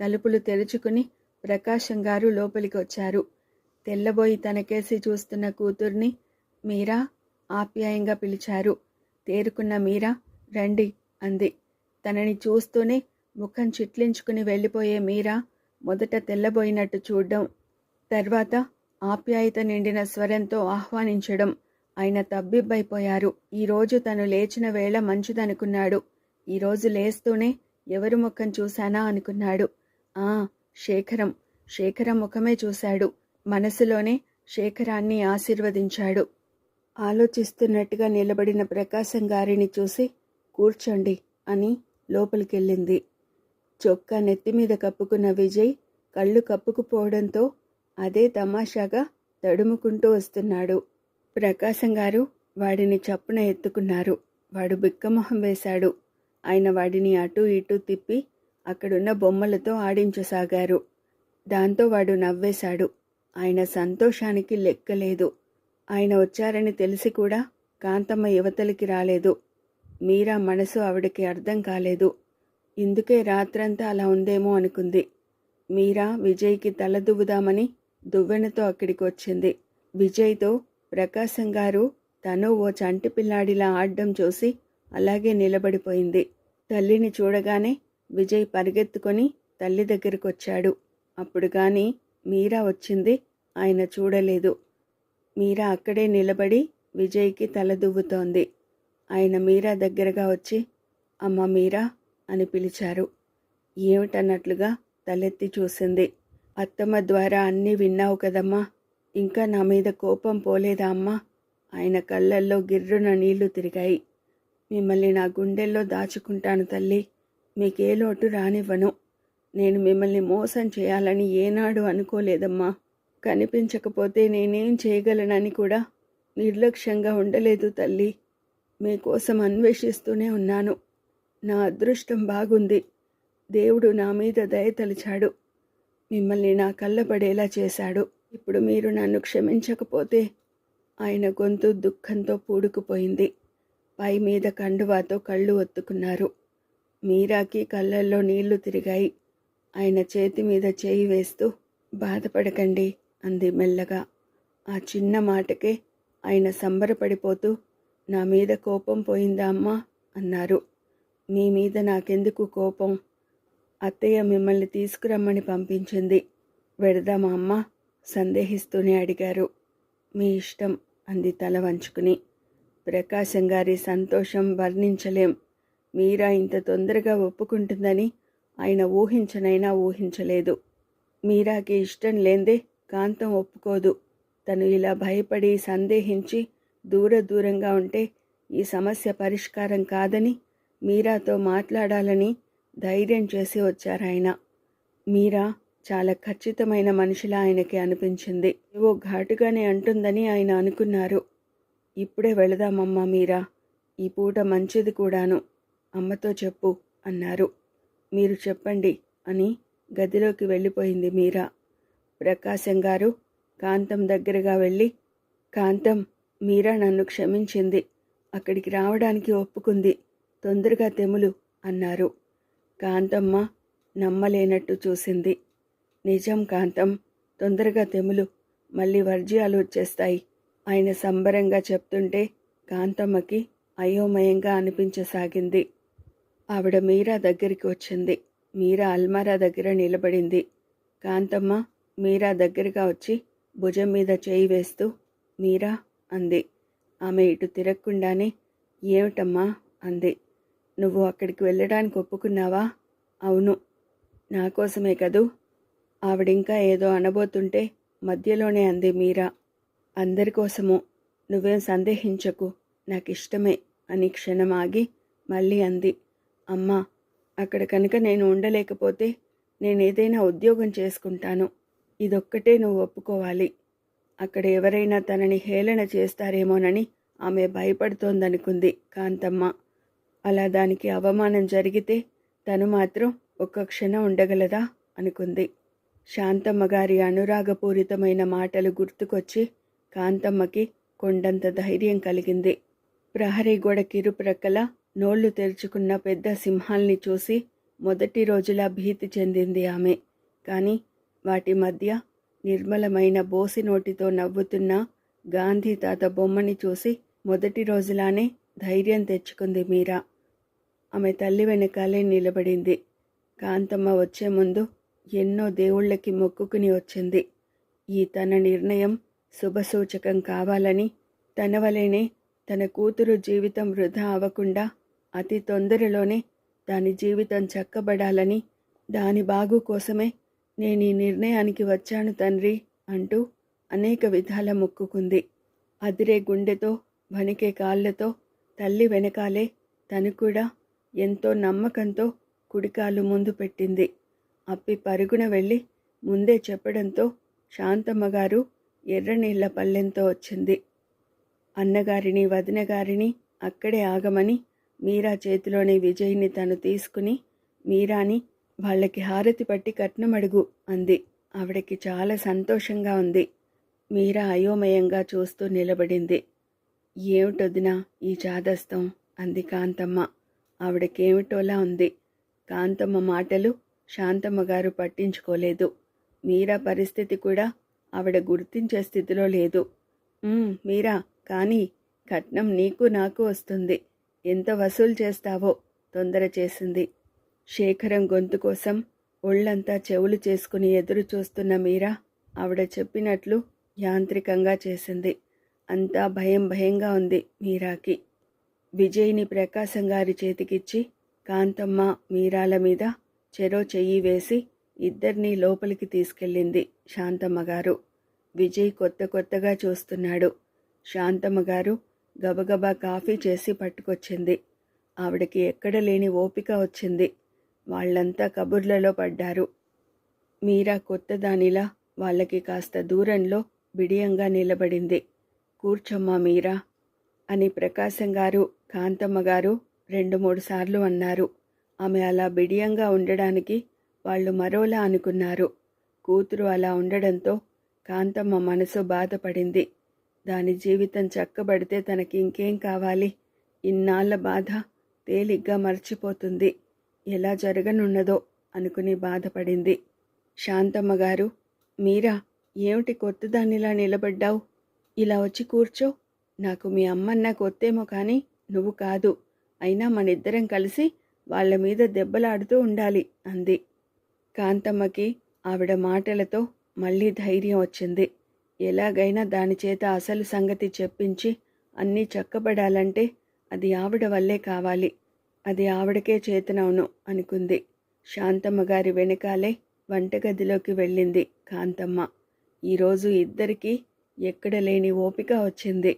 తలుపులు తెరుచుకుని ప్రకాశం గారు లోపలికి వచ్చారు. తెల్లబోయి తనకేసి చూస్తున్న కూతుర్ని మీరా ఆప్యాయంగా పిలిచారు. తేరుకున్న మీరా రండి అంది. తనని చూస్తూనే ముఖం చిట్లించుకుని వెళ్ళిపోయే మీరా మొదట తెల్లబోయినట్టు చూడ్డం తర్వాత ఆప్యాయత నిండిన స్వరంతో ఆహ్వానించడం ఆయన తబ్బిబ్బైపోయారు. ఈరోజు తను లేచిన వేళ మంచిదనుకున్నాడు. ఈరోజు లేస్తూనే ఎవరు ముఖం చూశానా అనుకున్నాడు. ఆ శేఖరం. శేఖరం ముఖమే చూశాడు. మనసులోనే శేఖరాన్ని ఆశీర్వదించాడు. ఆలోచిస్తున్నట్టుగా నిలబడిన ప్రకాశం గారిని చూసి కూర్చోండి అని లోపలికెళ్ళింది. చొక్కా నెత్తిమీద కప్పుకున్న విజయ్ కళ్ళు కప్పుకుపోవడంతో అదే తమాషాగా తడుముకుంటూ వస్తున్నాడు. ప్రకాశం గారు వాడిని చప్పున ఎత్తుకున్నారు. వాడు బిక్కమొహం వేశాడు. ఆయన వాడిని అటూ ఇటూ తిప్పి అక్కడున్న బొమ్మలతో ఆడించసాగారు. దాంతో వాడు నవ్వేశాడు. ఆయన సంతోషానికి లెక్కలేదు. ఆయన వచ్చారని తెలిసి కూడా కాంతమ్మ యువతలికి రాలేదు. మీరా మనసు ఆవిడకి అర్థం కాలేదు. ఇందుకే రాత్రంతా అలా ఉందేమో అనుకుంది. మీరా విజయ్కి తల దువ్వుదామని దువ్వెనతో అక్కడికి వచ్చింది విజయ్తో ప్రకాశం గారు తను ఓ చంటి పిల్లాడిలా ఆడడం చూసి అలాగే నిలబడిపోయింది. తల్లిని చూడగానే విజయ్ పరిగెత్తుకొని తల్లి దగ్గరికి వచ్చాడు అప్పుడు కానీ మీరా వచ్చింది? ఆయన చూడలేదు. మీరా అక్కడే నిలబడి విజయ్కి తల దువ్వుతోంది. ఆయన మీరా దగ్గరగా వచ్చి అమ్మ మీరా అని పిలిచారు. ఏమిటన్నట్లుగా తలెత్తి చూసింది. అత్తమ్మ ద్వారా అన్నీ విన్నావు కదమ్మా. ఇంకా నా మీద కోపం పోలేదా అమ్మా? ఆయన కళ్ళల్లో గిర్రున నీళ్ళు తిరిగాయి. మిమ్మల్ని నా గుండెల్లో దాచుకుంటాను తల్లి. మీకే లోటు రానివ్వను. నేను మిమ్మల్ని మోసం చేయాలని ఏనాడు అనుకోలేదమ్మా. కనిపించకపోతే నేనేం చేయగలనని కూడా నిర్లక్ష్యంగా ఉండలేదు తల్లి. మీకోసం అన్వేషిస్తూనే ఉన్నాను. నా అదృష్టం బాగుంది. దేవుడు నా మీద దయతలిచాడు మిమ్మల్ని నా కళ్ళబడేలా చేశాడు. ఇప్పుడు మీరు నన్ను క్షమించకపోతే ఆయన గొంతు దుఃఖంతో పూడుకుపోయింది. పై మీద కండువాతో కళ్ళు ఒత్తుకున్నారు. మీరాకి కళ్ళల్లో నీళ్ళు తిరిగాయి. ఆయన చేతి మీద చేయి వేస్తూ బాధపడకండి అంది మెల్లగా. ఆ చిన్న మాటకే ఆయన సంబరపడిపోతూ నా మీద కోపం పోయిందా అమ్మా? అన్నారు. మీ మీద నాకెందుకు కోపం? అత్తయ్య మిమ్మల్ని తీసుకురమ్మని పంపించింది. వెడదామా అమ్మ? సందేహిస్తూనే అడిగారు. మీ ఇష్టం అంది తల వంచుకుని. ప్రకాశం గారి సంతోషం వర్ణించలేం. మీరా ఇంత తొందరగా ఒప్పుకుంటుందని ఆయన ఊహించనైనా ఊహించలేదు. మీరాకి ఇష్టం లేందే కాంతం ఒప్పుకోదు. తను ఇలా భయపడి సందేహించి దూర దూరంగా ఉంటే ఈ సమస్య పరిష్కారం కాదని మీరాతో మాట్లాడాలని ధైర్యం చేసి వచ్చారాయన మీరా చాలా ఖచ్చితమైన మనిషిలా ఆయనకి అనిపించింది. ఏవో ఘాటుగానే అంటుందని ఆయన అనుకున్నారు. ఇప్పుడే వెళదామమ్మా మీరా. ఈ పూట మంచిది కూడాను. అమ్మతో చెప్పు అన్నారు. మీరు చెప్పండి అని గదిలోకి వెళ్ళిపోయింది మీరా. ప్రకాశం గారు కాంతం దగ్గరగా వెళ్ళి కాంతం మీరా నన్ను క్షమించింది. అక్కడికి రావడానికి ఒప్పుకుంది. తొందరగా తెములు అన్నారు. కాంతమ్మ నమ్మలేనట్టు చూసింది. నిజం కాంతం తొందరగా తెములు మళ్ళీ వర్జ్యాలు వచ్చేస్తాయి. ఆయన సంబరంగా చెప్తుంటే కాంతమ్మకి అయోమయంగా అనిపించసాగింది. ఆవిడ మీరా దగ్గరికి వచ్చింది. మీరా అల్మారా దగ్గర నిలబడింది. కాంతమ్మ మీరా దగ్గరగా వచ్చి భుజం మీద చేయి వేస్తూ మీరా అంది. ఆమె ఇటు తిరగకుండానే ఏమిటమ్మా అంది. నువ్వు అక్కడికి వెళ్ళడానికి ఒప్పుకున్నావా? అవును. నా కోసమే కదూ? ఆవిడింకా ఏదో అనబోతుంటే మధ్యలోనే అంది మీరా. అందరి కోసము? నువ్వేం సందేహించకు. నాకు ఇష్టమే అని క్షణం ఆగి మళ్ళీ అంది. అమ్మా అక్కడ కనుక నేను ఉండలేకపోతే నేను ఏదైనా ఉద్యోగం చేసుకుంటాను. ఇదొక్కటే నువ్వు ఒప్పుకోవాలి. అక్కడ ఎవరైనా తనని హేళన చేస్తారేమోనని ఆమె భయపడుతోందనుకుంది కాంతమ్మ. అలా దానికి అవమానం జరిగితే తను మాత్రం ఒక్క క్షణం ఉండగలదా అనుకుంది. శాంతమ్మ గారి అనురాగపూరితమైన మాటలు గుర్తుకొచ్చి కాంతమ్మకి కొండంత ధైర్యం కలిగింది. ప్రహరీ గోడ కిరుప్రక్కల నోళ్ళు తెరుచుకున్న పెద్ద సింహాల్ని చూసి మొదటి రోజులా భీతి చెందింది ఆమె. కానీ వాటి మధ్య నిర్మలమైన బోసి నోటితో నవ్వుతున్న గాంధీ తాత బొమ్మని చూసి మొదటి రోజులానే ధైర్యం తెచ్చుకుంది మీరా. ఆమె తల్లి వెనకాలే నిలబడింది. కాంతమ్మ వచ్చే ముందు ఎన్నో దేవుళ్ళకి మొక్కుకుని వచ్చింది. ఈ తన నిర్ణయం శుభసూచకం కావాలని తన వలెనే తన కూతురు జీవితం వృధా అవ్వకుండా అతి తొందరలోనే దాని జీవితం చక్కబడాలని దాని బాగు కోసమే నేను ఈ నిర్ణయానికి వచ్చాను తండ్రి అంటూ అనేక విధాల మొక్కుకుంది. అదిరే గుండెతో వణికే కాళ్ళతో తల్లి వెనకాలే తను కూడా ఎంతో నమ్మకంతో కుడికాలు ముందు పెట్టింది. అప్పి పరుగున వెళ్ళి ముందే చెప్పడంతో శాంతమ్మగారు ఎర్రనీళ్ళ పల్లెంతో వచ్చింది. అన్నగారిని వదినగారిని అక్కడే ఆగమని మీరా చేతిలోని విజయ్ని తను తీసుకుని మీరాని వాళ్ళకి హారతి పట్టి కట్నమడుగు అంది. ఆవిడకి చాలా సంతోషంగా ఉంది. మీరా అయోమయంగా చూస్తూ నిలబడింది. ఏమిటొదినా ఈ చాదస్తం? అంది కాంతమ్మ. ఆవిడకేమిటోలా ఉంది. కాంతమ్మ మాటలు శాంతమ్మ గారు పట్టించుకోలేదు. మీరా పరిస్థితి కూడా ఆవిడ గుర్తించే స్థితిలో లేదు. మీరా కానీ కట్నం నీకు నాకు వస్తుంది. ఎంత వసూలు చేస్తావో తొందర చేసింది. శేఖరం గొంతు కోసం ఒళ్ళంతా చెవులు చేసుకుని ఎదురు చూస్తున్న మీరా ఆవిడ చెప్పినట్లు యాంత్రికంగా చేసింది. అంతా భయం భయంగా ఉంది మీరాకి. విజయ్ని ప్రకాశం గారి చేతికిచ్చి కాంతమ్మ మీరాల మీద చెరో చెయ్యి వేసి ఇద్దరినీ లోపలికి తీసుకెళ్ళింది శాంతమ్మ గారు. విజయ్ కొత్త కొత్తగా చూస్తున్నాడు. శాంతమ్మ గారు గబగబా కాఫీ చేసి పట్టుకొచ్చింది. ఆవిడకి ఎక్కడ లేని ఓపిక వచ్చింది. వాళ్ళంతా కబుర్లలో పడ్డారు. మీరా కొత్తదానిలా వాళ్ళకి కాస్త దూరంలో బిడియంగా నిలబడింది. కూర్చోమ్మా మీరా అని ప్రకాశం గారు కాంతమ్మ గారు రెండు మూడు సార్లు అన్నారు. ఆమె అలా బిడియంగా ఉండడానికి వాళ్ళు మరోలా అనుకున్నారు. కూతురు అలా ఉండడంతో కాంతమ్మ మనసు బాధపడింది. దాని జీవితం చక్కబడితే తనకి ఇంకేం కావాలి? ఇన్నాళ్ళ బాధ తేలిగ్గా మర్చిపోతుంది. ఎలా జరగనున్నదో అనుకుని బాధపడింది. శాంతమ్మ గారు మీరా ఏమిటి కొత్తదానిలా నిలబడ్డావు? ఇలా వచ్చి కూర్చో. నాకు మీ అమ్మన్న కొత్తేమో కానీ నువ్వు కాదు. అయినా మనిద్దరం కలిసి వాళ్ళ మీద దెబ్బలాడుతూ ఉండాలి అంది. కాంతమ్మకి ఆవిడ మాటలతో మళ్ళీ ధైర్యం వచ్చింది. ఎలాగైనా దాని చేత అసలు సంగతి చెప్పించి అన్నీ చక్కబడాలంటే అది ఆవిడ వల్లే కావాలి. అది ఆవిడకే చేతనవును అనుకుంది. శాంతమ్మ గారి వెనకాలే వంటగదిలోకి వెళ్ళింది కాంతమ్మ. ఈరోజు ఇద్దరికీ ఎక్కడ లేని ఓపిక వచ్చింది.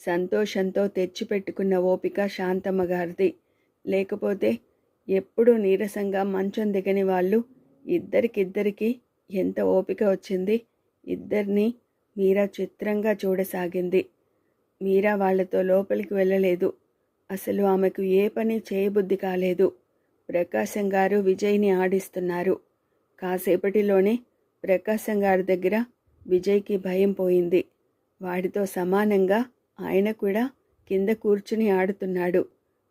సంతోషంతో తెచ్చిపెట్టుకున్న ఓపిక శాంతమ్మ గారిది. లేకపోతే ఎప్పుడూ నీరసంగా మంచం దిగని వాళ్ళు ఇద్దరికిద్దరికీ ఎంత ఓపిక వచ్చింది? ఇద్దరిని మీరా చిత్రంగా చూడసాగింది. మీరా వాళ్ళతో లోపలికి వెళ్ళలేదు. అసలు ఆమెకు ఏ పని చేయబుద్ధి కాలేదు. ప్రకాశం గారు విజయ్ని ఆడిస్తున్నారు. కాసేపటిలోనే ప్రకాశం గారి దగ్గర విజయ్కి భయం పోయింది. వాడితో సమానంగా ఆయన కూడా కింద కూర్చుని ఆడుతున్నాడు.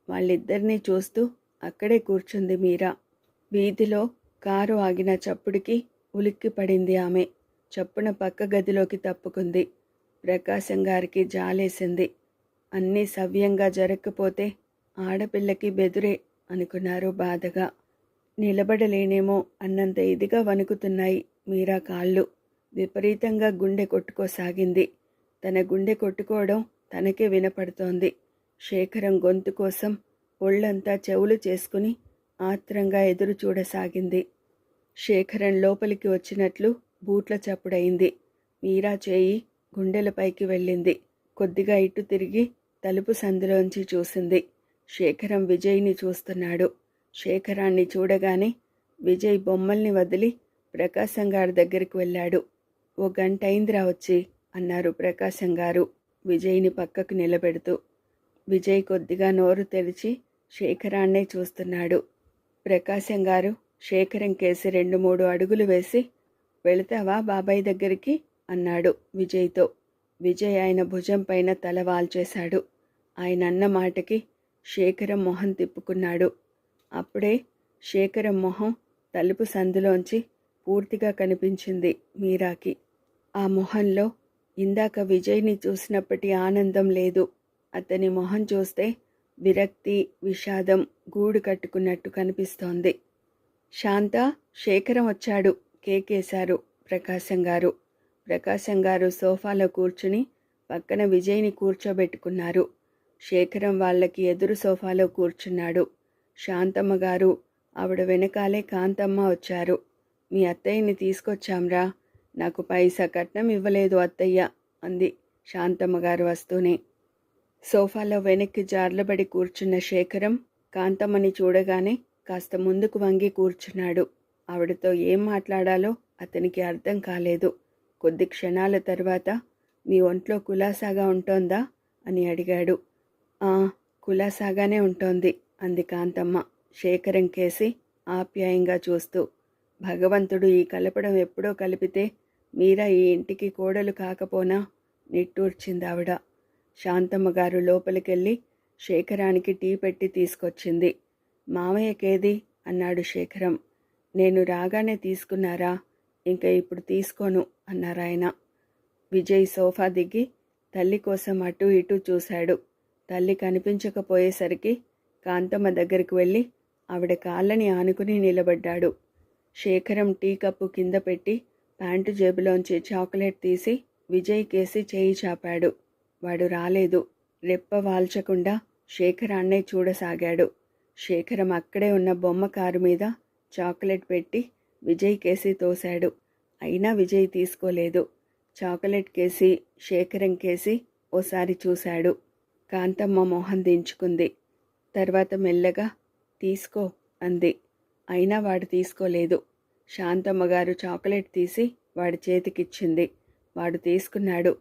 వాళ్ళిద్దరినీ చూస్తూ అక్కడే కూర్చుంది మీరా. వీధిలో కారు ఆగిన చప్పుడికి ఉలిక్కి పడింది ఆమె. చప్పున పక్క గదిలోకి తప్పుకుంది. ప్రకాశం గారికి జాలేసింది. అన్నీ సవ్యంగా జరగకపోతే ఆడపిల్లకి బెదురే అనుకున్నారు బాధగా. నిలబడలేనేమో అన్నంత ఇదిగా వణుకుతున్నాయి మీరా కాళ్ళు. విపరీతంగా గుండె కొట్టుకోసాగింది. తన గుండె కొట్టుకోవడం తనకే వినపడుతోంది. శేఖరం గొంతు కోసం ఒళ్ళంతా చెవులు చేసుకుని ఆత్రంగా ఎదురు చూడసాగింది శేఖరం లోపలికి వచ్చినట్లు బూట్ల చప్పుడయింది. మీరా చేయి గుండెలపైకి వెళ్ళింది. కొద్దిగా ఇటు తిరిగి తలుపు సందులోంచి చూసింది. శేఖరం విజయ్ని చూస్తున్నాడు. శేఖరాన్ని చూడగానే విజయ్ బొమ్మల్ని వదిలి ప్రకాశం గారి దగ్గరికి వెళ్ళాడు. ఓ గంట అయిందిరా వచ్చి అన్నారు ప్రకాశం గారు విజయ్ని పక్కకు నిలబెడుతూ. విజయ్ కొద్దిగా నోరు తెరిచి శేఖరాన్నే చూస్తున్నాడు. ప్రకాశం గారు శేఖరం కేసి రెండు మూడు అడుగులు వేసి వెళతావా బాబాయ్ దగ్గరికి? అన్నాడు విజయ్తో. విజయ్ ఆయన భుజం పైన తల వాల్చేశాడు. ఆయన అన్న మాటకి శేఖరం మొహం తిప్పుకున్నాడు. అప్పుడే శేఖరం మొహం తలుపు సందులోంచి పూర్తిగా కనిపించింది మీరాకి. ఆ మొహంలో ఇందాక విజయ్ని చూసినప్పటి ఆనందం లేదు. అతని మొహం చూస్తే విరక్తి విషాదం గూడు కట్టుకున్నట్టు కనిపిస్తోంది. శాంత శేఖరం వచ్చాడు. కేకేశారు ప్రకాశం గారు. ప్రకాశం గారు సోఫాలో కూర్చుని పక్కన విజయ్ని కూర్చోబెట్టుకున్నారు. శేఖరం వాళ్ళకి ఎదురు సోఫాలో కూర్చున్నాడు. శాంతమ్మ గారు ఆవిడ వెనకాలే కాంతమ్మ వచ్చారు. మీ అత్తయ్యని తీసుకొచ్చాంరా. నాకు పైసా కట్నం ఇవ్వలేదు అత్తయ్య అంది శాంతమ్మ గారు వస్తూనే. సోఫాలో వెనక్కి జార్లబడి కూర్చున్న శేఖరం కాంతమ్మని చూడగానే కాస్త ముందుకు వంగి కూర్చున్నాడు. ఆవిడతో ఏం మాట్లాడాలో అతనికి అర్థం కాలేదు. కొద్ది క్షణాల తర్వాత మీ ఒంట్లో కులాసాగా ఉంటోందా? అని అడిగాడు. ఆ కులాసాగానే ఉంటోంది అంది కాంతమ్మ శేఖరం కేసి ఆప్యాయంగా చూస్తూ. భగవంతుడు ఈ కలపడం ఎప్పుడో కలిపితే మీరా ఈ ఇంటికి కోడలు కాకపోనా? నిట్టూర్చింది ఆవిడ. శాంతమ్మ గారు లోపలికెళ్ళి శేఖరానికి టీ పెట్టి తీసుకొచ్చింది. మామయ్యకేది? అన్నాడు శేఖరం. నేను రాగానే తీసుకున్నారా? ఇంకా ఇప్పుడు తీసుకోను అన్నారాయన విజయ్ సోఫా దిగి తల్లి కోసం అటు ఇటు చూశాడు. తల్లి కనిపించకపోయేసరికి కాంతమ్మ దగ్గరికి వెళ్ళి ఆవిడ కాళ్ళని ఆనుకుని నిలబడ్డాడు. శేఖరం టీ కప్పు కింద పెట్టి ప్యాంటు జేబులోంచి చాక్లెట్ తీసి విజయ్ కేసి చేయి చాపాడు. వాడు రాలేదు. రెప్ప వాల్చకుండా శేఖర్ అన్నయ్య చూడసాగాడు. శేఖరం అక్కడే ఉన్న బొమ్మ కారు మీద చాక్లెట్ పెట్టి విజయ్ కేసి తోశాడు. అయినా విజయ్ తీసుకోలేదు. చాక్లెట్ కేసి శేఖరం కేసి ఓసారి చూశాడు. కాంతమ్మ మొహం దించుకుంది. తర్వాత మెల్లగా తీసుకో అంది. అయినా వాడు తీసుకోలేదు. శాంతమ్మ గారు చాక్లెట్ తీసి వాడి చేతికిచ్చింది. వాడు తీసుకున్నాడు.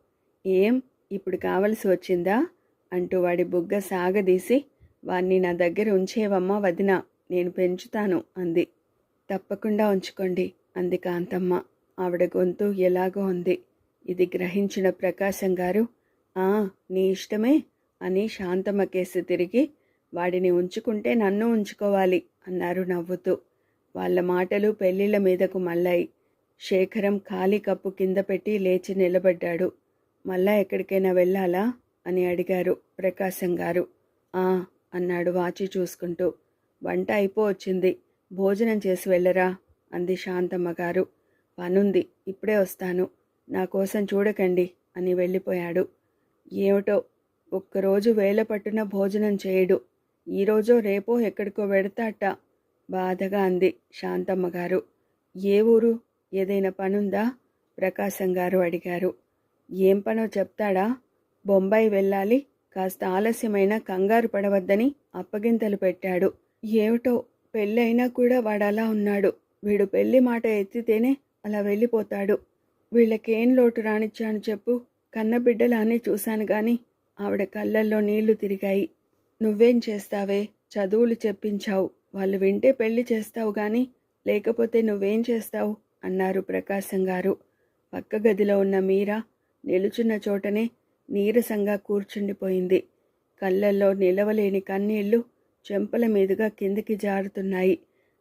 ఏం? ఇప్పుడు కావలసి వచ్చిందా? అంటూ వాడి బుగ్గ సాగదీసి వాణ్ణి నా దగ్గర ఉంచేవమ్మా వదిన నేను పెంచుతాను అంది. తప్పకుండా ఉంచుకోండి అంది కాంతమ్మ. ఆవిడ గొంతు ఎలాగో ఉంది. ఇది గ్రహించిన ప్రకాశం గారు ఆ నీ ఇష్టమే అని శాంతమ్మ కేసు తిరిగి వాడిని ఉంచుకుంటే నన్ను ఉంచుకోవాలి అన్నారు నవ్వుతూ. వాళ్ళ మాటలు పెళ్ళిళ్ళ మీదకు మళ్ళాయి. శేఖరం ఖాళీ కప్పు కింద పెట్టి లేచి నిలబడ్డాడు. మళ్ళా ఎక్కడికైనా వెళ్ళాలా? అని అడిగారు ప్రకాశం గారు. ఆ అన్నాడు వాచి చూసుకుంటూ. వంట అయిపోవచ్చింది భోజనం చేసి వెళ్ళరా? అంది శాంతమ్మ గారు. పనుంది ఇప్పుడే వస్తాను. నా కోసం చూడకండి అని వెళ్ళిపోయాడు. ఏమిటో ఒక్కరోజు వేల పట్టున భోజనం చేయడు. ఈరోజో రేపో ఎక్కడికో వెడతాట? బాధగా అంది శాంతమ్మ గారు. ఏ ఊరు? ఏదైనా పనుందా? ప్రకాశం గారు అడిగారు. ఏం పనో చెప్తాడా? బొంబాయి వెళ్ళాలి కాస్త ఆలస్యమైన కంగారు పడవద్దని అప్పగింతలు పెట్టాడు. ఏమిటో పెళ్ళైనా కూడా వాడలా ఉన్నాడు. వీడు పెళ్ళి మాట ఎత్తితేనే అలా వెళ్ళిపోతాడు. వీళ్ళకేం లోటు రానిచ్చాను చెప్పు. కన్నబిడ్డలానే చూశాను కానీ ఆవిడ కళ్ళల్లో నీళ్ళు తిరిగాయి. నువ్వేం చేస్తావే? చదువులు చెప్పించావు. వాళ్ళు వింటే పెళ్ళి చేస్తావు గాని లేకపోతే నువ్వేం చేస్తావు? అన్నారు ప్రకాశం గారు. పక్క గదిలో ఉన్న మీరా నిలుచున్న చోటనే నీరసంగా కూర్చుండిపోయింది. కళ్ళల్లో నిలవలేని కన్నీళ్ళు చెంపల మీదుగా కిందికి జారుతున్నాయి.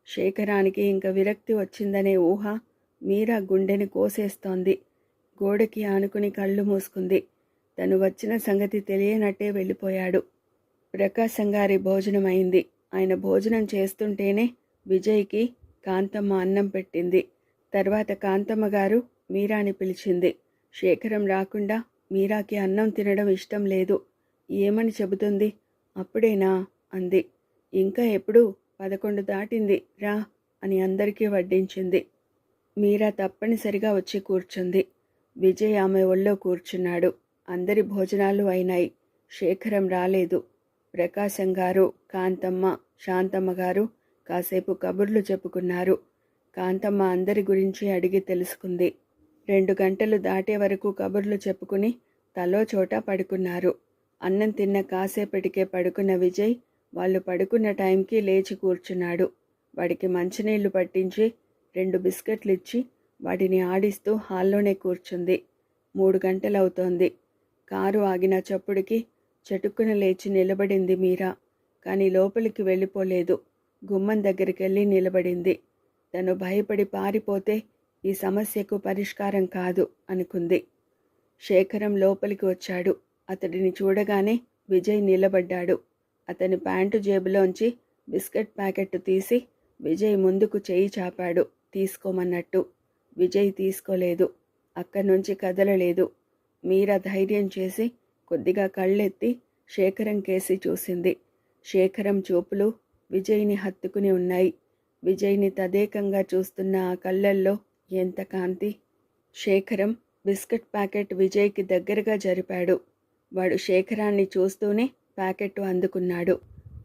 శేఖరానికి ఇంక విరక్తి వచ్చిందనే ఊహ మీరా గుండెని కోసేస్తోంది. గోడకి ఆనుకుని కళ్ళు మూసుకుంది. తను వచ్చిన సంగతి తెలియనట్టే వెళ్ళిపోయాడు. ప్రకాశం గారి భోజనం అయింది. ఆయన భోజనం చేస్తుంటేనే విజయ్కి కాంతమ్మ అన్నం పెట్టింది. తర్వాత కాంతమ్మ గారు మీరాని పిలిచింది. శేఖరం రాకుండా మీరాకి అన్నం తినడం ఇష్టం లేదు. ఏమని చెబుతుంది? అప్పుడేనా? అంది. ఇంకా ఎప్పుడు పదకొండు దాటింది. రా అని అందరికీ వడ్డించింది. మీరా తప్పనిసరిగా వచ్చి కూర్చుంది. విజయ్ ఆమె ఒళ్ళో కూర్చున్నాడు. అందరి భోజనాలు అయినాయి. శేఖరం రాలేదు. ప్రకాశం గారు కాంతమ్మ శాంతమ్మ గారు కాసేపు కబుర్లు చెప్పుకున్నారు. కాంతమ్మ అందరి గురించి అడిగి తెలుసుకుంది. రెండు గంటలు దాటే వరకు కబుర్లు చెప్పుకుని తలో చోట పడుకున్నారు. అన్నం తిన్న కాసేపటికే పడుకున్న విజయ్ వాళ్ళు పడుకున్న టైంకి లేచి కూర్చున్నాడు. వాడికి మంచినీళ్ళు పట్టించి రెండు బిస్కెట్లు ఇచ్చి వాటిని ఆడిస్తూ హాల్లోనే కూర్చుంది. మూడు గంటలవుతోంది. కారు ఆగిన చప్పుడుకి చటుక్కున లేచి నిలబడింది మీరా. కానీ లోపలికి వెళ్ళిపోలేదు. గుమ్మం దగ్గరికెళ్ళి నిలబడింది. తను భయపడి పారిపోతే ఈ సమస్యకు పరిష్కారం కాదు అనుకుంది. శేఖరం లోపలికి వచ్చాడు. అతడిని చూడగానే విజయ్ నిలబడ్డాడు. అతని ప్యాంటు జేబులోంచి బిస్కెట్ ప్యాకెట్ తీసి విజయ్ ముందుకు చేయి చాపాడు. తీసుకోమన్నట్టు. విజయ్ తీసుకోలేదు. అక్కడి నుంచి కదలలేదు. మీరా ధైర్యం చేసి కొద్దిగా కళ్ళెత్తి శేఖరం కేసి చూసింది. శేఖరం చూపులు విజయ్ని హత్తుకుని ఉన్నాయి. విజయ్ని తదేకంగా చూస్తున్న ఆ కళ్ళల్లో ఎంత కాంతి. శేఖరం బిస్కెట్ ప్యాకెట్ విజయ్కి దగ్గరగా జరిపాడు. వాడు శేఖరాన్ని చూస్తూనే ప్యాకెట్ అందుకున్నాడు.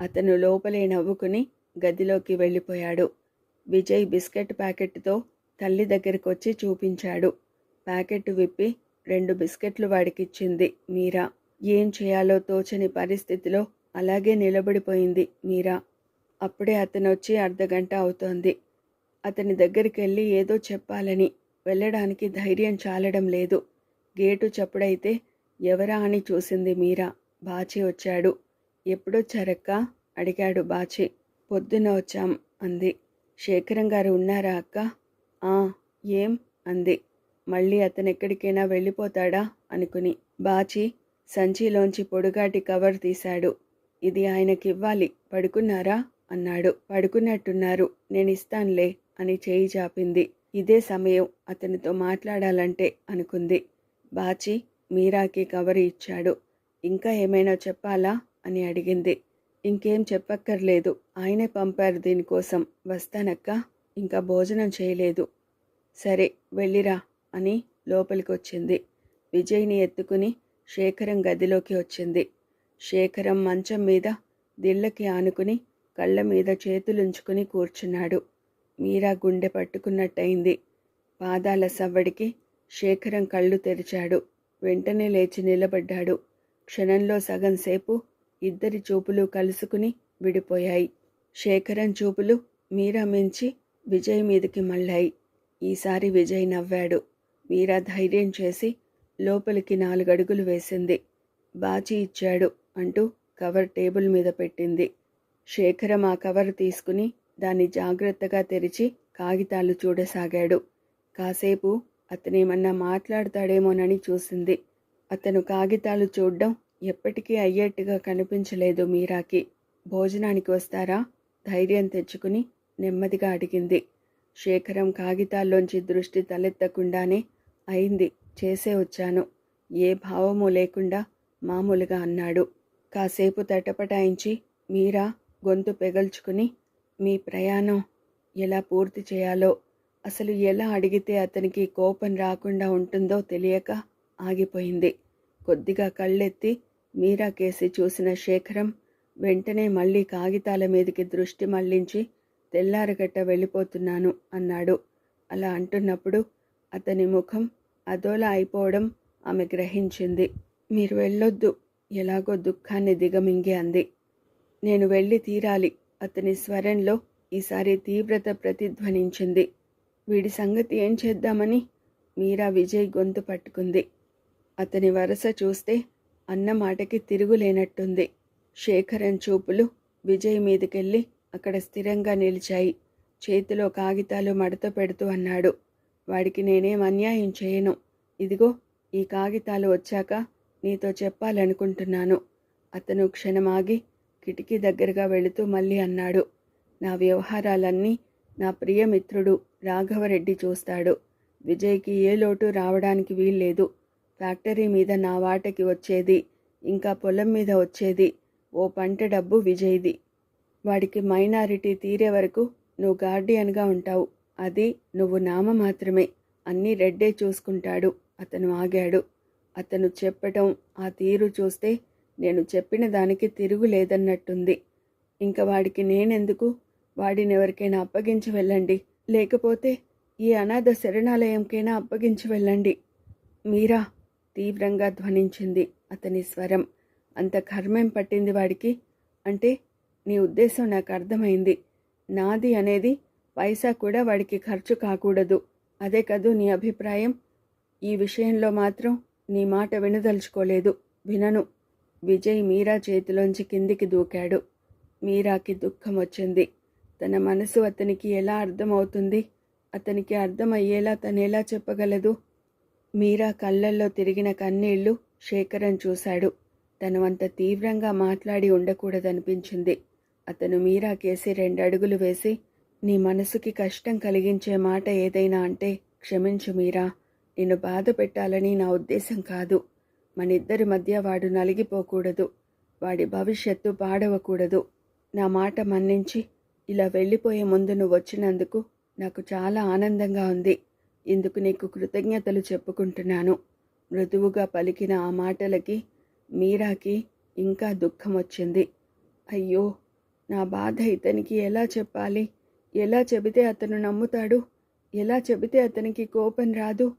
అతను లోపలే నవ్వుకుని గదిలోకి వెళ్ళిపోయాడు. విజయ్ బిస్కెట్ ప్యాకెట్తో తల్లి దగ్గరికి వచ్చి చూపించాడు. ప్యాకెట్ విప్పి రెండు బిస్కెట్లు వాడికిచ్చింది మీరా. ఏం చేయాలో తోచని పరిస్థితిలో అలాగే నిలబడిపోయింది మీరా. అప్పుడే అతను వచ్చి అర్ధగంట అవుతోంది. అతని దగ్గరికి వెళ్ళి ఏదో చెప్పాలని వెళ్ళడానికి ధైర్యం చాలడం లేదు. గేటు చప్పుడైతే ఎవరా అని చూసింది మీరా. బాచి వచ్చాడు. ఎప్పుడొచ్చారక్క అడిగాడు బాచి. పొద్దున వచ్చాం అంది. శేఖరం గారు ఉన్నారా అక్క? ఆ ఏం? అంది. మళ్ళీ అతను ఎక్కడికైనా వెళ్ళిపోతాడా? అనుకుని బాచి సంచిలోంచి పొడుగాటి కవర్ తీశాడు. ఇది ఆయనకివ్వాలి. పడుకున్నారా? అన్నాడు. పడుకున్నట్టున్నారు. నేను ఇస్తానులే అని చేయి చాపింది. ఇదే సమయం. అతనితో మాట్లాడాలంటే అనుకుంది. బాచి మీరాకి కవర్ ఇచ్చాడు. ఇంకా ఏమైనా చెప్పాలా? అని అడిగింది. ఇంకేం చెప్పక్కర్లేదు. ఆయనే పంపారు దీనికోసం. వస్తానక్క. ఇంకా భోజనం చేయలేదు. సరే వెళ్ళిరా అని లోపలికి వచ్చింది విజయ్ని ఎత్తుకుని శేఖరం గదిలోకి వచ్చింది. శేఖరం మంచం మీద దిళ్ళకి ఆనుకుని కళ్ళ మీద చేతులుంచుకుని కూర్చున్నాడు. మీరా గుండె పట్టుకున్నట్టయింది. పాదాల సవ్వడికి శేఖరం కళ్ళు తెరిచాడు. వెంటనే లేచి నిలబడ్డాడు. క్షణంలో సగం సేపు ఇద్దరి చూపులు కలుసుకుని విడిపోయాయి. శేఖరం చూపులు మీరా మించి విజయ్ మీదకి మళ్ళాయి. ఈసారి విజయ్ నవ్వాడు. మీరా ధైర్యం చేసి లోపలికి నాలుగడుగులు వేసింది. బాచి ఇచ్చాడు అంటూ కవర్ టేబుల్ మీద పెట్టింది. శేఖరం ఆ కవర్ తీసుకుని దాన్ని జాగ్రత్తగా తెరిచి కాగితాలు చూడసాగాడు. కాసేపు అతనేమన్నా మాట్లాడతాడేమోనని చూసింది. అతను కాగితాలు చూడ్డం ఎప్పటికీ అయ్యేట్టుగా కనిపించలేదు మీరాకి. భోజనానికి వస్తారా? ధైర్యం తెచ్చుకుని నెమ్మదిగా అడిగింది. శేఖరం కాగితాల్లోంచి దృష్టి తలెత్తకుండానే అయింది. చేసే వచ్చాను. ఏ భావము లేకుండా మామూలుగా అన్నాడు. కాసేపు తటపటాయించి మీరా గొంతు పెగల్చుకుని మీ ప్రయాణం ఎలా పూర్తి చేయాలో అసలు ఎలా అడిగితే అతనికి కోపం రాకుండా ఉంటుందో తెలియక ఆగిపోయింది. కొద్దిగా కళ్ళెత్తి మీరా కేసి చూసిన శేఖరం వెంటనే మళ్ళీ కాగితాల మీదకి దృష్టి మళ్ళించి తెల్లారగట్ట వెళ్ళిపోతున్నాను అన్నాడు. అలా అంటున్నప్పుడు అతని ముఖం అదోలా అయిపోవడం ఆమె గ్రహించింది. మీరు వెళ్ళొద్దు. ఎలాగో దుఃఖాన్ని దిగమింగి అంది. నేను వెళ్ళి తీరాలి అతని స్వరంలో ఈసారి తీవ్రత ప్రతిధ్వనించింది. వీడి సంగతి ఏం చేద్దామని? మీరా విజయ్ గొంతు పట్టుకుంది. అతని వరస చూస్తే అన్న మాటకి తిరుగులేనట్టుంది. శేఖరన్ చూపులు విజయ్ మీదకెళ్ళి అక్కడ స్థిరంగా నిలిచాయి. చేతిలో కాగితాలు మడత పెడుతూ అన్నాడు. వాడికి నేనేం అన్యాయం చేయను. ఇదిగో ఈ కాగితాలు వచ్చాక నీతో చెప్పాలనుకుంటున్నాను. అతను క్షణమాగి కిటికీ దగ్గరగా వెళుతూ మళ్ళీ అన్నాడు. నా వ్యవహారాలన్నీ నా ప్రియమిత్రుడు రాఘవరెడ్డి చూస్తాడు. విజయ్కి ఏ లోటు రావడానికి వీల్లేదు. ఫ్యాక్టరీ మీద నా వాటకి వచ్చేది ఇంకా పొలం మీద వచ్చేది ఓ పంట డబ్బు విజయ్ది. వాడికి మైనారిటీ తీరే వరకు నువ్వు గార్డియన్గా ఉంటావు. అది నువ్వు నామ మాత్రమే. అన్నీ రెడ్డే చూసుకుంటాడు. అతను ఆగాడు. అతను చెప్పటం ఆ తీరు చూస్తే నేను చెప్పిన దానికి తిరుగు లేదన్నట్టుంది. వాడికి నేనెందుకు? వాడిని ఎవరికైనా అప్పగించి వెళ్ళండి. లేకపోతే ఈ అనాథ శరణాలయంకైనా అప్పగించి వెళ్ళండి. మీరా? తీవ్రంగా ధ్వనించింది అతని స్వరం. అంత ఘర్మం పట్టింది వాడికి. అంటే నీ ఉద్దేశం నాకు అర్థమైంది. నాది అనేది పైసా కూడా వాడికి ఖర్చు కాకూడదు. అదే కదూ నీ అభిప్రాయం? ఈ విషయంలో మాత్రం నీ మాట వినదలుచుకోలేదు. వినను. విజయ్ మీరా చేతిలోంచి కిందికి దూకాడు. మీరాకి దుఃఖం వచ్చింది. తన మనసు అతనికి ఎలా అర్థమవుతుంది? అతనికి అర్థమయ్యేలా తనేలా చెప్పగలదు? మీరా కళ్ళల్లో తిరిగిన కన్నీళ్ళు శేఖరం చూశాడు. తను అంత తీవ్రంగా మాట్లాడి ఉండకూడదనిపించింది. అతను మీరా కేసి రెండు అడుగులు వేసి నీ మనసుకి కష్టం కలిగించే మాట ఏదైనా అంటే క్షమించు మీరా. నిన్ను బాధ పెట్టాలని నా ఉద్దేశం కాదు. మనిద్దరి మధ్య వాడు నలిగిపోకూడదు. వాడి భవిష్యత్తు పాడవకూడదు. నా మాట మన్నించి ఇలా వెళ్ళిపోయే ముందు నువ్వు వచ్చినందుకు నాకు చాలా ఆనందంగా ఉంది. ఇందుకు నీకు కృతజ్ఞతలు చెప్పుకుంటున్నాను? మృదువుగా పలికిన ఆ మాటలకి మీరాకి ఇంకా దుఃఖం వచ్చింది. అయ్యో నా బాధ ఇతనికి ఎలా చెప్పాలి? ఎలా చెబితే అతను నమ్ముతాడు? ఎలా చెబితే అతనికి కోపం రాదు?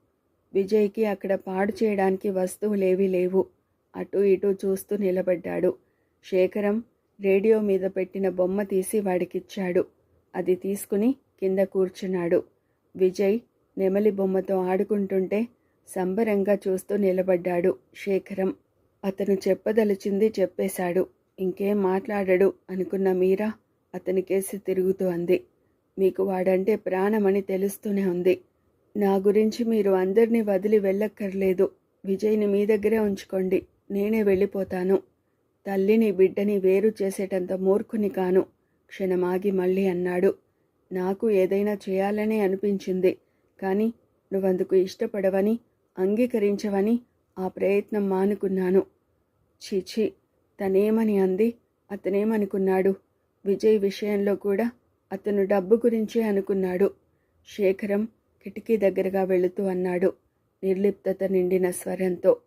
విజయ్కి అక్కడ పాడు చేయడానికి వస్తువులేవీ లేవు. అటు ఇటు చూస్తూ నిలబడ్డాడు. శేఖరం రేడియో మీద పెట్టిన బొమ్మ తీసి వాడికిచ్చాడు. అది తీసుకుని కింద కూర్చున్నాడు. విజయ్ నెమలి బొమ్మతో ఆడుకుంటుంటే సంబరంగా చూస్తూ నిలబడ్డాడు శేఖరం. అతను చెప్పదలిచింది చెప్పేశాడు. ఇంకేం మాట్లాడడు అనుకున్న మీరా అతని కేసి తిరుగుతూ అంది. మీకు వాడంటే ప్రాణమని తెలుస్తూనే ఉంది. నా గురించి మీరు అందరినీ వదిలి వెళ్ళక్కర్లేదు. విజయ్ని మీ దగ్గరే ఉంచుకోండి. నేనే వెళ్ళిపోతాను. తల్లిని బిడ్డని వేరు చేసేటంత మూర్ఖుని కాను. క్షణమాగి మళ్ళీ అన్నాడు. నాకు ఏదైనా చేయాలనే అనిపించింది. కానీ నువ్వందుకు ఇష్టపడవని అంగీకరించవని ఆ ప్రయత్నం మానుకున్నాను. చీచి తనేమని అంది? అతనేమనుకున్నాడు? విజయ్ విషయంలో కూడా అతను డబ్బు గురించే అనుకున్నాడు. శేఖరం కిటికీ దగ్గరగా వెళుతూ అన్నాడు నిర్లిప్తత నిండిన స్వరంతో.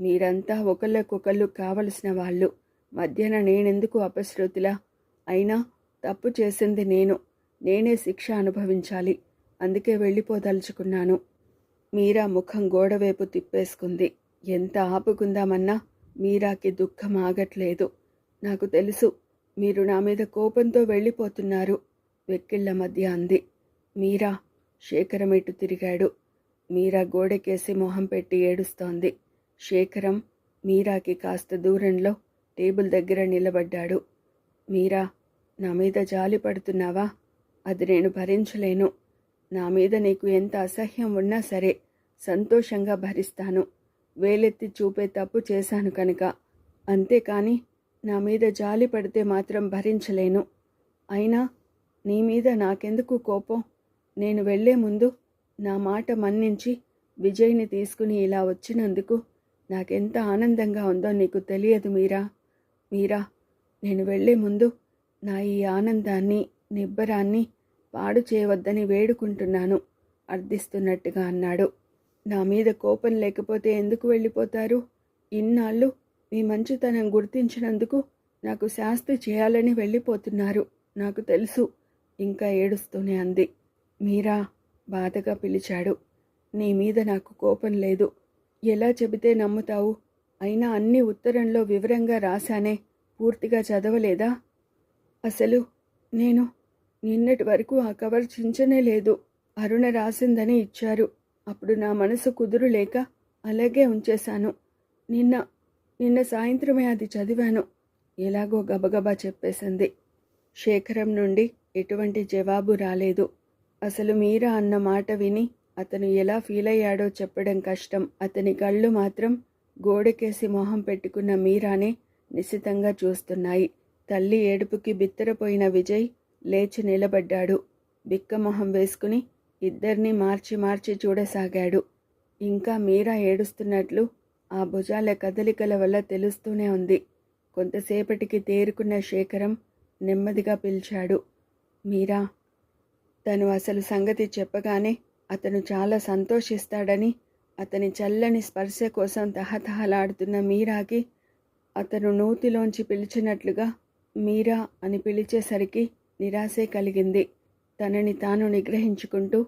మీరంతా ఒకళ్ళకొకళ్ళు కావలసిన వాళ్ళు. మధ్యన నేనెందుకు అపశృతిలా? అయినా తప్పు చేసింది నేను. నేనే శిక్ష అనుభవించాలి. అందుకే వెళ్ళిపోదలుచుకున్నాను. మీరా ముఖం గోడవైపు తిప్పేసుకుంది. ఎంత ఆపుకుందామన్నా మీరాకి దుఃఖం ఆగట్లేదు. నాకు తెలుసు మీరు నా మీద కోపంతో వెళ్ళిపోతున్నారు వెక్కిళ్ళ మధ్య అంది. మీరా శేఖరం ఇటు తిరిగాడు. మీరా గోడకేసి మొహం పెట్టి ఏడుస్తోంది. శేఖరం మీరాకి కాస్త దూరంలో టేబుల్ దగ్గర నిలబడ్డాడు. మీరా నా మీద జాలి పడుతున్నావా? అది నేను భరించలేను. నా మీద నీకు ఎంత అసహ్యం ఉన్నా సరే సంతోషంగా భరిస్తాను. వేలెత్తి చూపే తప్పు చేశాను కనుక. అంతేకాని నా మీద జాలి పడితే మాత్రం భరించలేను. అయినా నీ మీద నాకెందుకు కోపం? నేను వెళ్ళే ముందు నా మాట మన్నించి విజయ్ని తీసుకుని ఇలా వచ్చినందుకు నాకెంత ఆనందంగా ఉందో నీకు తెలియదు మీరా? మీరా? నేను వెళ్ళే ముందు నా ఈ ఆనందాన్ని నిబ్బరాన్ని పాడు చేయవద్దని వేడుకుంటున్నాను అర్థిస్తున్నట్టుగా అన్నాడు. నా మీద కోపం లేకపోతే ఎందుకు వెళ్ళిపోతారు? ఇన్నాళ్ళు మీ మంచితనం గుర్తించినందుకు నాకు శాస్తి చేయాలని వెళ్ళిపోతున్నారు నాకు తెలుసు ఇంకా ఏడుస్తూనే అంది. మీరా? బాధగా పిలిచాడు. నీ మీద నాకు కోపం లేదు. ఎలా చెబితే నమ్ముతావు? అయినా అన్ని ఉత్తరంలో వివరంగా రాశానే పూర్తిగా చదవలేదా? అసలు నేను నిన్నటి వరకు ఆ కవర్ చించనే లేదు. అరుణ రాసిందని ఇచ్చారు. అప్పుడు నా మనసు కుదురు లేక అలాగే ఉంచేశాను. నిన్న నిన్న సాయంత్రమే అది చదివాను. ఎలాగో గబగబా చెప్పేసింది. శేఖరం నుండి ఎటువంటి జవాబు రాలేదు. అసలు మీరా అన్న మాట విని అతను ఎలా ఫీల్ అయ్యాడో చెప్పడం కష్టం. అతని కళ్ళు మాత్రం గోడకేసి మొహం పెట్టుకున్న మీరానే నిశితంగా చూస్తున్నాయి. తల్లి ఏడుపుకి బిత్తరపోయిన విజయ్ లేచి నిలబడ్డాడు. బిక్కమొహం వేసుకుని ఇద్దరిని మార్చి మార్చి చూడసాగాడు. ఇంకా మీరా ఏడుస్తున్నట్లు ఆ భుజాల కదలికల వల్ల తెలుస్తూనే ఉంది. కొంతసేపటికి తేరుకున్న శేఖరం నెమ్మదిగా పిలిచాడు. మీరా తను అసలు సంగతి చెప్పగానే అతను చాలా సంతోషిస్తాడని అతని చల్లని స్పర్శ కోసం తహతహలాడుతున్న మీరాకి అతను నూతిలోంచి పిలిచినట్లుగా మీరా అని పిలిచేసరికి నిరాశే కలిగింది. తనని తాను నిగ్రహించుకుంటూ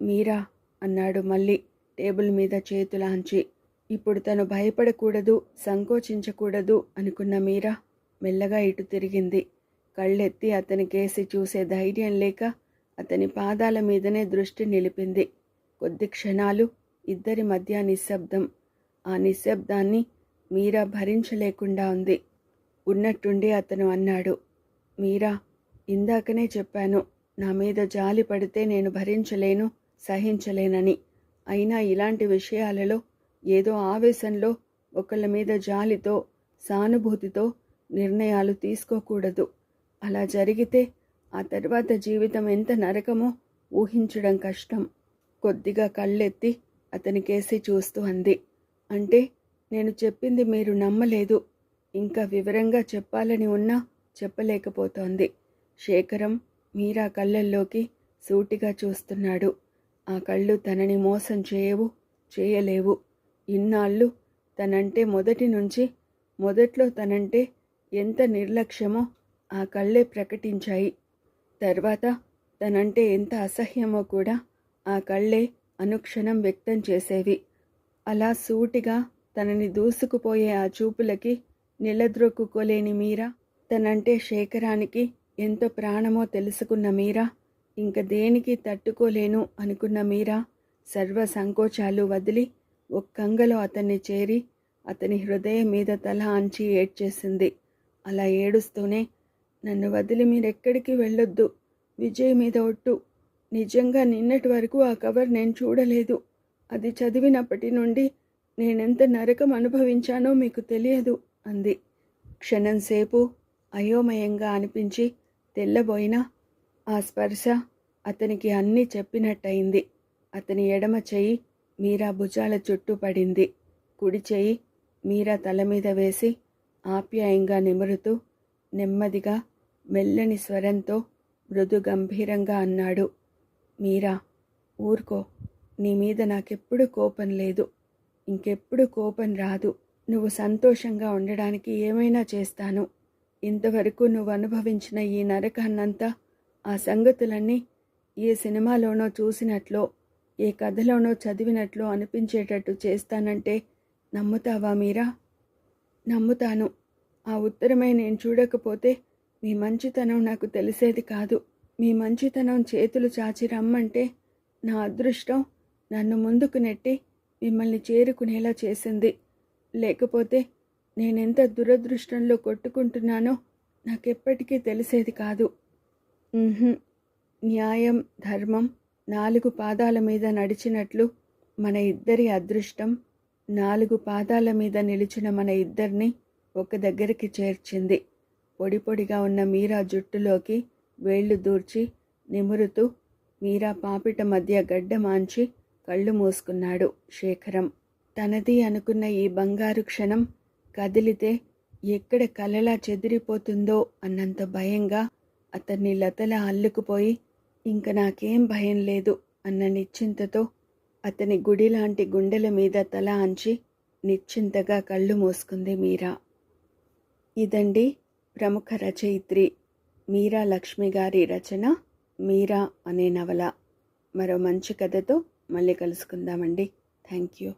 మీరా అన్నాడు మళ్ళీ టేబుల్ మీద చేతులాంచి ఇప్పుడు తను భయపడకూడదు సంకోచించకూడదు అనుకున్న మీరా మెల్లగా ఇటు తిరిగింది. కళ్ళెత్తి అతని కేసి చూసే ధైర్యం లేక అతని పాదాల మీదనే దృష్టి నిలిపింది. కొద్ది క్షణాలు ఇద్దరి మధ్య నిశ్శబ్దం. ఆ నిశ్శబ్దాన్ని మీరా భరించలేకుండా ఉంది. ఉన్నట్టుండి అతను అన్నాడు మీరా ఇందాకనే చెప్పాను నా మీద జాలి పడితే నేను భరించలేను సహించలేనని. అయినా ఇలాంటి విషయాలలో ఏదో ఆవేశంలో ఒకళ్ళ మీద జాలితో సానుభూతితో నిర్ణయాలు తీసుకోకూడదు. అలా జరిగితే ఆ తర్వాత జీవితం ఎంత నరకమో ఊహించడం కష్టం. కొద్దిగా కళ్ళెత్తి అతనికేసి చూస్తూ అంది. అంటే నేను చెప్పింది మీరు నమ్మలేదు. ఇంకా వివరంగా చెప్పాలని ఉన్నా చెప్పలేకపోతోంది. శేఖరం మీరా కళ్ళల్లోకి సూటిగా చూస్తున్నాడు. ఆ కళ్ళు తనని మోసం చేయవు చేయలేవు. ఇన్నాళ్ళు తనంటే మొదటి నుంచి మొదట్లో తనంటే ఎంత నిర్లక్ష్యమో ఆ కళ్ళే ప్రకటించాయి. తర్వాత తనంటే ఎంత అసహ్యమో కూడా ఆ కళ్ళే అనుక్షణం వ్యక్తం చేసేవి. అలా సూటిగా తనని దూసుకుపోయే ఆ చూపులకి నిలద్రొక్కుకోలేని మీరా తనంటే శేఖరానికి ఎంత ప్రాణమో తెలుసుకున్న మీరా? ఇంక దేనికి తట్టుకోలేను అనుకున్న మీరా? సర్వ సంకోచాలు వదిలి ఒక్కంగలో అతన్ని చేరి అతని హృదయం మీద తల అంచి ఏడ్చేసింది. అలా ఏడుస్తూనే నన్ను వదిలి మీరెక్కడికి వెళ్ళొద్దు. విజయ్ మీద ఒట్టు. నిజంగా నిన్నటి వరకు ఆ కవర్ నేను చూడలేదు. అది చదివినప్పటి నుండి నేనెంత నరకం అనుభవించానో మీకు తెలియదు అంది. క్షణంసేపు అయోమయంగా అనిపించి తెల్లబోయినా ఆ స్పర్శ అతనికి అన్నీ చెప్పినట్టయింది. అతని ఎడమ చెయ్యి మీరా భుజాల చుట్టూ పడింది. కుడి చెయ్యి మీరా తల మీద వేసి ఆప్యాయంగా నిమురుతూ నెమ్మదిగా మెల్లని స్వరంతో మృదు గంభీరంగా అన్నాడు. మీరా ఊరుకో. నీ మీద నాకెప్పుడు కోపం లేదు. ఇంకెప్పుడు కోపం రాదు. నువ్వు సంతోషంగా ఉండడానికి ఏమైనా చేస్తాను. ఇంతవరకు నువ్వు అనుభవించిన ఈ నరకాన్నంతా ఆ సంగతులన్నీ ఏ సినిమాలోనో చూసినట్లో ఏ కథలోనో చదివినట్లు అనిపించేటట్టు చేస్తానంటే నమ్ముతావా మీరా? నమ్ముతాను. ఆ ఉత్తరమే నేను చూడకపోతే మీ మంచితనం నాకు తెలిసేది కాదు. మీ మంచితనం చేతులు చాచి రమ్మంటే నా అదృష్టం నన్ను ముందుకు నెట్టి మిమ్మల్ని చేరుకునేలా చేసింది. లేకపోతే నేనెంత దురదృష్టంలో కొట్టుకుంటున్నానో నాకెప్పటికీ తెలిసేది కాదు. న్యాయం ధర్మం నాలుగు పాదాల మీద నడిచినట్లు మన ఇద్దరి అదృష్టం నాలుగు పాదాల మీద నిలిచిన మన ఇద్దరిని ఒక దగ్గరికి చేర్చింది. పొడి పొడిగా ఉన్న మీరా జుట్టులోకి వేళ్ళు దూర్చి నిమురుతూ మీరా పాపిట మధ్య గడ్డ మాంచి కళ్ళు మూసుకున్నాడు శేఖరం. తనది అనుకున్న ఈ బంగారు క్షణం కదిలితే ఎక్కడ కలలా చెదిరిపోతుందో అన్నంత భయంగా అతన్ని లతల అల్లుకుపోయి ఇంక నాకేం భయం లేదు అన్న నిశ్చింతతో అతని గుడి లాంటి గుండెల మీద తల అంచి నిశ్చింతగా కళ్ళు మోసుకుంది మీరా. ఇదండి ప్రముఖ రచయిత్రి మీరా లక్ష్మి గారి రచన మీరా అనే నవల. మరో మంచి కథతో మళ్ళీ కలుసుకుందామండి. Thank you.